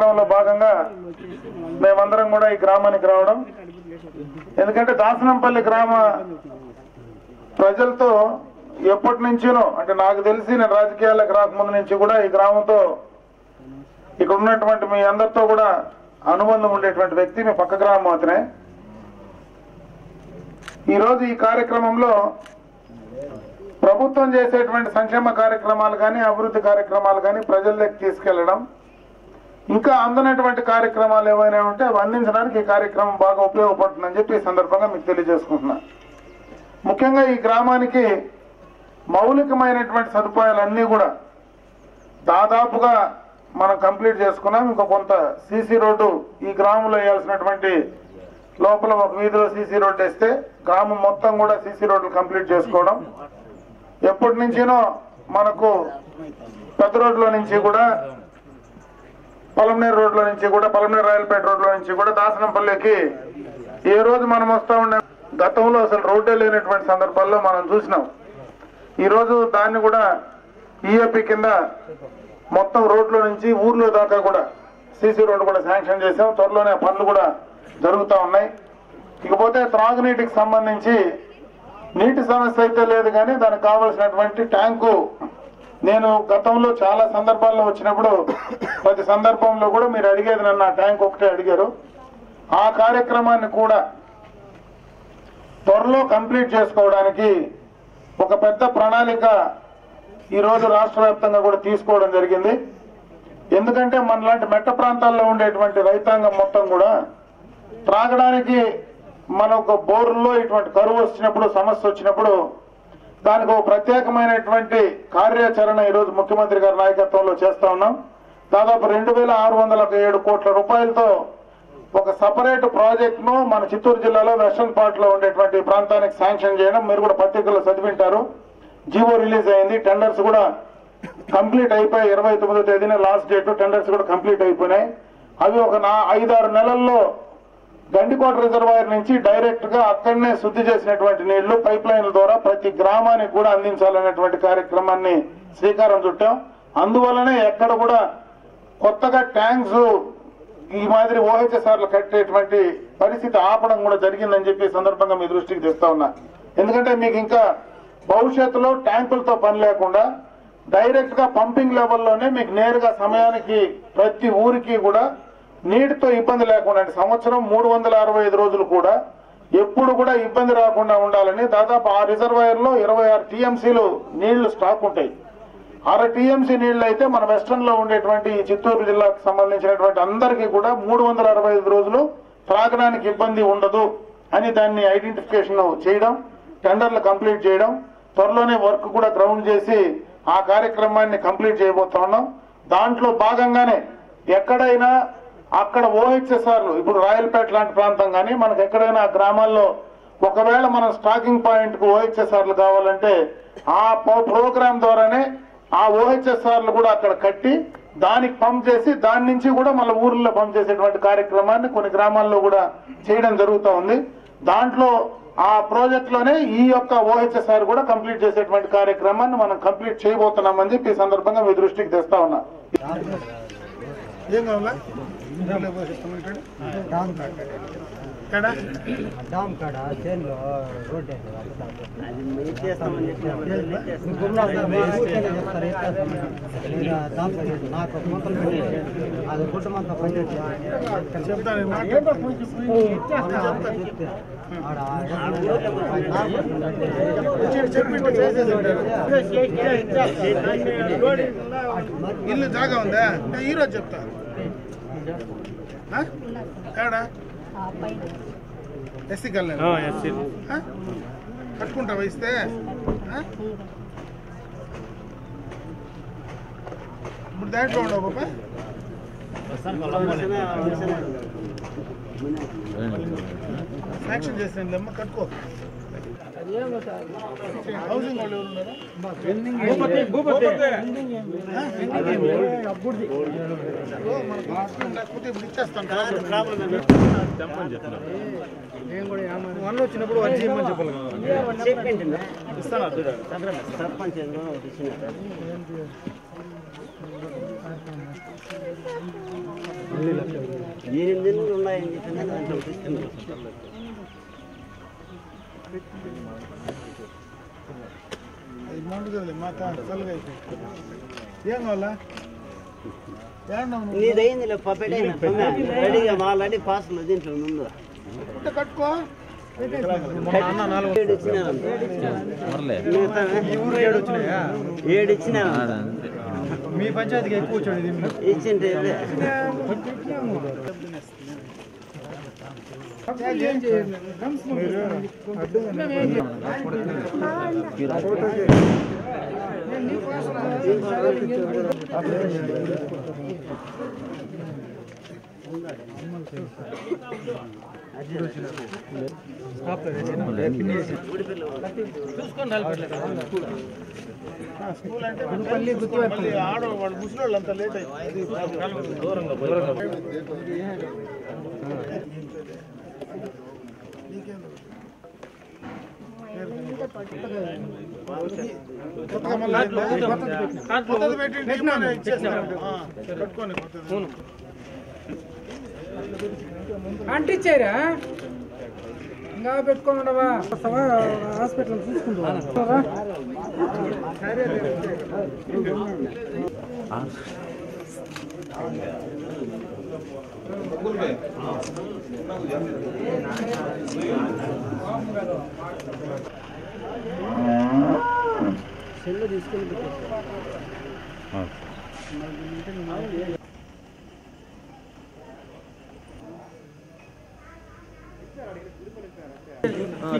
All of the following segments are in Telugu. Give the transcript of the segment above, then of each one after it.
లో భాగంగా మేమందరం కూడా ఈ గ్రామానికి రావడం. ఎందుకంటే దాసనంపల్లి గ్రామ ప్రజలతో ఎప్పటి నుంచినో అంటే నాకు తెలిసి నేను రాజకీయాలకు రాకముందు నుంచి కూడా ఈ గ్రామంతో ఇక్కడ ఉన్నటువంటి మీ అందరితో కూడా అనుబంధం ఉండేటువంటి వ్యక్తి మీ పక్క గ్రామం అతనే. ఈరోజు ఈ కార్యక్రమంలో ప్రభుత్వం చేసేటువంటి సంక్షేమ కార్యక్రమాలు కానీ అభివృద్ధి కార్యక్రమాలు కానీ ప్రజల దగ్గర తీసుకెళ్ళడం ఇంకా అందనటువంటి కార్యక్రమాలు ఏమైనా ఉంటే అవి అందించడానికి ఈ కార్యక్రమం బాగా ఉపయోగపడుతుందని చెప్పి ఈ సందర్భంగా మీకు తెలియజేసుకుంటున్నా. ముఖ్యంగా ఈ గ్రామానికి మౌలికమైనటువంటి సదుపాయాలన్నీ కూడా దాదాపుగా మనం కంప్లీట్ చేసుకున్నాం. ఇంకా కొంత సీసీ రోడ్డు ఈ గ్రామంలో వేయాల్సినటువంటి లోపల ఒక వీధిలో సీసీ రోడ్డు వేస్తే గ్రామం మొత్తం కూడా సీసీ రోడ్లు కంప్లీట్ చేసుకోవడం. ఎప్పటి నుంచినో మనకు పెద్ద రోడ్లో నుంచి కూడా పలమనేరు రోడ్లో నుంచి కూడా పలమనేరు రాయలపేట రోడ్లో నుంచి కూడా దాసనంపల్లికి ఏ రోజు మనం వస్తా ఉండే గతంలో అసలు రోడ్డే లేనటువంటి సందర్భాల్లో మనం చూసినాం. ఈరోజు దాన్ని కూడా ఈఏపీ కింద మొత్తం రోడ్లో నుంచి ఊర్లో దాకా కూడా సీసీ రోడ్డు కూడా శాంక్షన్ చేసాం త్వరలోనే పనులు కూడా జరుగుతూ ఉన్నాయి. ఇకపోతే త్రాగునీటికి సంబంధించి నీటి సమస్య అయితే లేదు కానీ దానికి కావలసినటువంటి ట్యాంకు నేను గతంలో చాలా సందర్భాల్లో వచ్చినప్పుడు ప్రతి సందర్భంలో కూడా మీరు అడిగేది నన్ను ఆ ట్యాంక్ ఒకటే అడిగారు. ఆ కార్యక్రమాన్ని కూడా త్వరలో కంప్లీట్ చేసుకోవడానికి ఒక పెద్ద ప్రణాళిక ఈరోజు రాష్ట్ర వ్యాప్తంగా కూడా తీసుకోవడం జరిగింది. ఎందుకంటే మనలాంటి మెట్ట ప్రాంతాల్లో ఉండేటువంటి రైతాంగం మొత్తం కూడా త్రాగడానికి మనకు బోర్లో ఇటువంటి కరువు వచ్చినప్పుడు సమస్య వచ్చినప్పుడు దానికి ఒక ప్రత్యేకమైనటువంటి కార్యాచరణ ఈరోజు ముఖ్యమంత్రి గారి నాయకత్వంలో చేస్తా ఉన్నాం. దాదాపు రెండు వేల ఆరు వందల ఏడు కోట్ల రూపాయలతో ఒక సపరేట్ ప్రాజెక్ట్ను మన చిత్తూరు జిల్లాలో వెస్టర్న్ పార్ట్లో ఉండేటువంటి ప్రాంతానికి శాంక్షన్ చేయడం. మీరు కూడా పత్రికల్లో చదివింటారు. జీవో రిలీజ్ అయింది. టెండర్స్ కూడా కంప్లీట్ అయిపోయి ఇరవై తొమ్మిదో తేదీన లాస్ట్ డేట్ టెండర్స్ కూడా కంప్లీట్ అయిపోయినాయి. అవి ఒక నా ఐదారు నెలల్లో గండికోట రిజర్వాయర్ నుంచి డైరెక్ట్గా అక్కడనే శుద్ధి చేసినటువంటి నీళ్ళు పైప్ లైన్ల ద్వారా ప్రతి గ్రామానికి కూడా అందించాలనేటువంటి కార్యక్రమాన్ని శ్రీకారం చుట్టాం. అందువలనే ఎక్కడ కూడా కొత్తగా ట్యాంక్స్ ఈ మాదిరి ఓహెచ్ఎస్ఆర్లు కట్టేటువంటి పరిస్థితి ఆపడం కూడా జరిగిందని చెప్పి సందర్భంగా మీ దృష్టికి తెస్తా ఉన్నా. ఎందుకంటే మీకు ఇంకా భవిష్యత్తులో ట్యాంకులతో పని లేకుండా డైరెక్ట్గా పంపింగ్ లెవెల్లోనే మీకు నేరుగా సమయానికి ప్రతి ఊరికి కూడా నీటితో ఇబ్బంది లేకుండా సంవత్సరం మూడు వందల అరవై ఐదు రోజులు కూడా ఎప్పుడు కూడా ఇబ్బంది రాకుండా ఉండాలని దాదాపు ఆ రిజర్వాయర్లో ఇరవై ఆరు టీఎంసీలు నీళ్ళు స్టాక్ ఉంటాయి. అర టీఎంసీ నీళ్ళు అయితే మన వెస్ట్రన్లో ఉండేటువంటి ఈ చిత్తూరు జిల్లాకు సంబంధించినటువంటి అందరికీ కూడా మూడు వందల అరవై ఐదు రోజులు త్రాగడానికి ఇబ్బంది ఉండదు అని దాన్ని ఐడెంటిఫికేషన్ చేయడం టెండర్లు కంప్లీట్ చేయడం త్వరలోనే వర్క్ కూడా గ్రౌండ్ చేసి ఆ కార్యక్రమాన్ని కంప్లీట్ చేయబోతా ఉన్నాం. దాంట్లో భాగంగానే ఎక్కడైనా అక్కడ ఓహెచ్ఎస్ఆర్లు ఇప్పుడు రాయలపేట లాంటి ప్రాంతం కానీ మనకు ఎక్కడైనా గ్రామాల్లో ఒకవేళ మనం స్టాకింగ్ పాయింట్కు ఓహెచ్ఎస్ఆర్లు కావాలంటే ఆ ప్రోగ్రామ్ ద్వారానే ఆ ఓహెచ్ఎస్ఆర్లు కూడా అక్కడ కట్టి దానికి పంప్ చేసి దాని నుంచి కూడా మళ్ళీ ఊర్లో పంప్ చేసేటువంటి కార్యక్రమాన్ని కొన్ని గ్రామాల్లో కూడా చేయడం జరుగుతూ ఉంది. దాంట్లో ఆ ప్రాజెక్ట్లోనే ఈ యొక్క ఓహెచ్ఎస్ఆర్ కూడా కంప్లీట్ చేసేటువంటి కార్యక్రమాన్ని మనం కంప్లీట్ చేయబోతున్నామని చెప్పి ఈ సందర్భంగా మీ దృష్టికి తెస్తా ఉన్నా. కావాలా ఎక్కడ డామ్ కాడ చేనులో రోడ్ నాకు మొత్తం అది కుటుంబంతో పని చెప్తాను ఇల్లు జాగా ఉందా ఈరోజు చెప్తా ఆ? ఏడా? ఎస్సీ కళ్యాణ్ కట్టుకుంటావా ఇస్తే? ఆ? ఇప్పుడు దాంట్లో ఉండవు పాప శాంక్షన్ చేసిన అమ్మ కట్టుకో. హౌసింగ్ వన్ వచ్చినప్పుడు వచ్చి ఇమ్మని చెప్పాలి సర్పంచ్ ఎనిమిది ఉన్నాయని చెప్పి దాంట్లో తీసుకున్నాం ఏం వల్ల నీదైంది పప్పెడైనా రెడీగా ఆల్రెడీ పాసులు దీంట్లో ముందు కట్టుకో ఏడు ఇచ్చినారంట. మిగతా ఏడు ఇచ్చినా మీ పంచాయతీకి ఎక్కువ వచ్చాడు దీంట్లో ఇచ్చింటే ఇదే. స్కూల్ అంటే మళ్ళీ ఆడ వాళ్ళు ముసలి అంత లేట్ అయింది కొత్తగా మళ్ళీ అంటిచ్చారా ఇంకా పెట్టుకోమండవా హాస్పిటల్ ఆ, కట్టుకోండి కొత్తది.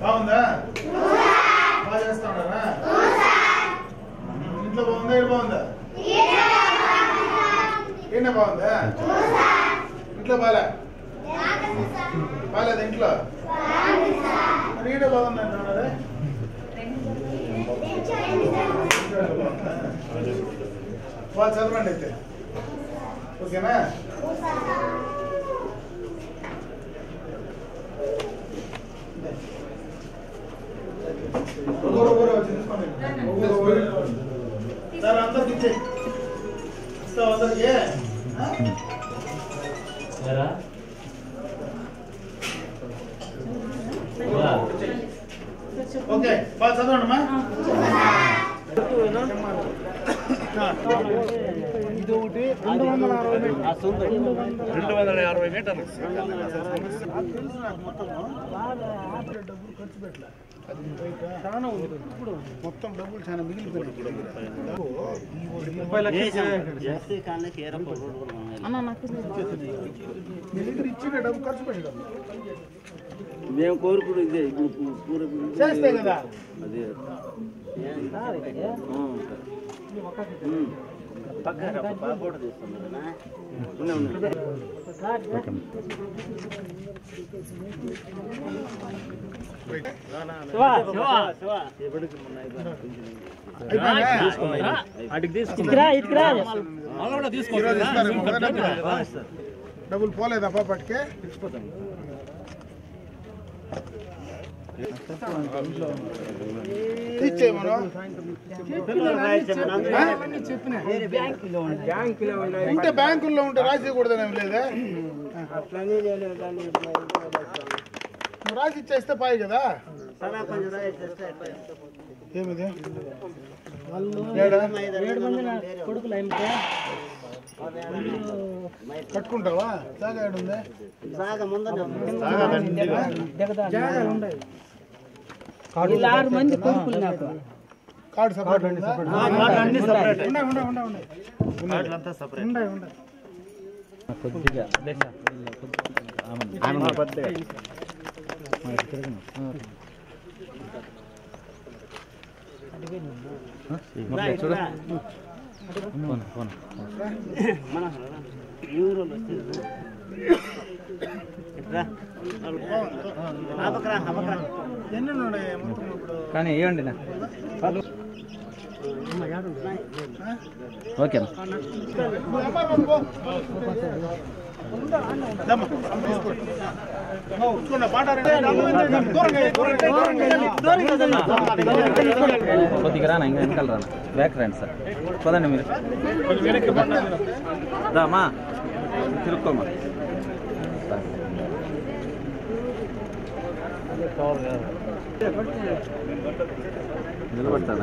బాగుందా బాగా చేస్తా ఉన్నారా ఇంట్లో బాగుందా ఇక్కడ బాగుందా ఈయన బాగుందా ఇంట్లో బాలే బాలేదు ఇంట్లో మరి ఈడ బాగుంది అంటున్నారే బాగా చదవండి అయితే كمان सर अंदर पीछे अंदर రెండు వందల యాభై మీటర్లు తెలుసు నాకు మొత్తము డబ్బులు ఖర్చు పెట్టలే అది బయట చాలా ఉంది ఇప్పుడు మొత్తం డబ్బులు చాలా మిగిలిపోయినాయి ముప్పై లక్షలు చేసాం. చేస్తే కాళ్ళకి ఏరప్ప రోడ్డు కూడా ఉన్నాయి. మీ దగ్గర ఇచ్చిన డబ్బు ఖర్చు పెట్టడం మేము కోరుకుడు ఇదే ఇప్పుడు పూ- పూర చేస్తే కదా అదే ఆ. ఉమ్. పక్కన పాప కూడా తీస్తున్నారా డబ్బులు? డబ్బులు పోలేదా పాపటికి ఉంటే బ్యాంకుల్లో ఉంటే రాసేయకూడదని లేదా అట్లనే చేయలేదు కానీ ఇట్లా ఇట్లా చేస్తాం. నువ్వు రాసి ఇచ్చేస్తే పాయి కదా సరే కొంచెం రాయి చేస్తే అయిపోయింది. ఏమిది కొడుకులు కట్టుకుంటావా? జాగా ఏడుంది ఆరు మంది కొడుకులు నాకు. కార్డు సపరేట్ ఉందా? ఉన్నాయి. ఉన్నాయి ఉన్నాయి ఉన్నాయి ఉన్నాయి. ఉన్నాయి కొద్దిగా కానీ ఇవ్వండి నా ఓకే కొద్దిగా రానా ఇంకా వెనకాల రానా బ్యాక్ రండి సార్ పదండి మీరు రామా తిరుక్కోమా నిలబడతారు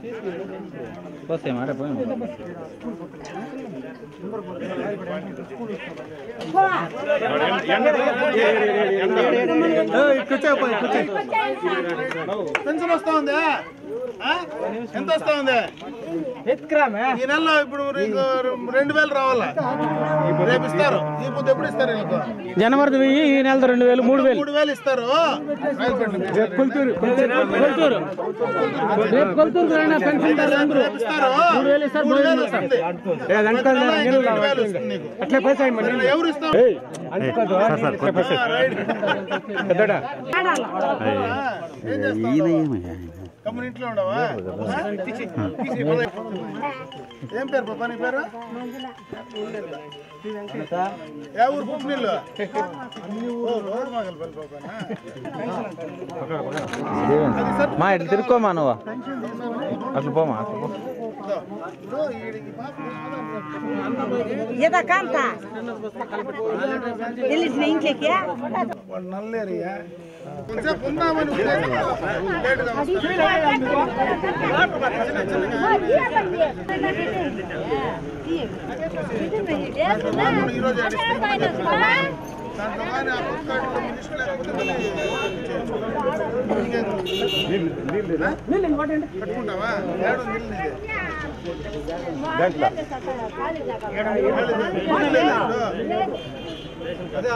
పెట్టారు బస్సు పెట్టాం పోతే మాట పోయి పెన్షన్ వస్తా ఉంది ఆ? ఎంత వస్తా ఉంది ఈ నెలలో ఇప్పుడు నీకు రెండు వేలు రావాలా రేపు ఇస్తారు ఈ పొద్దు ఎప్పుడు ఇస్తారు నీకు జనవరి వెయ్యి ఈ నెల రెండు వేలు మూడు వేలు మూడు వేలు ఇస్తారు కొల్తూరు కొల్తూరు రేపు కొల్తూరు రేపు ఇస్తారు మూడు వేలు ఇస్తారు మూడు వేలు వస్తుంది నీకు. మరి ఎవరు ఇస్తారు? ఆ, రైట్. ఏం చేస్తావు? కమ్ముని ఇంట్లో ఉండవా ఏం పేరు పాపా నీ పేరు ఏ ఊరు పుట్టు నీళ్ళు ఓ రోడ్ మగలు పల్లి పాపానా అది సార్ మా ఇట్లా తిరుక్కోమా నువ్వు అట్లా పోమా అట్లా పో ఇప్పుడు ఈడికి పాప ఏదా కాంత తెలిసిన ఇంట్లోకి వాడు నల్లేరియా కొంచెంసేపు ఉందామని ఉద్దేశం. లేటుగా వస్తా. ఈ రోజు దాంట్లో కానీ ఆ పుస్తకాల్లో మినిస్టర్ లేకపోతే మళ్ళీ కట్టుకుంటావా ఏడు నీళ్ళు అదే ರೇಷನ್ ಕಾರ್ಡ್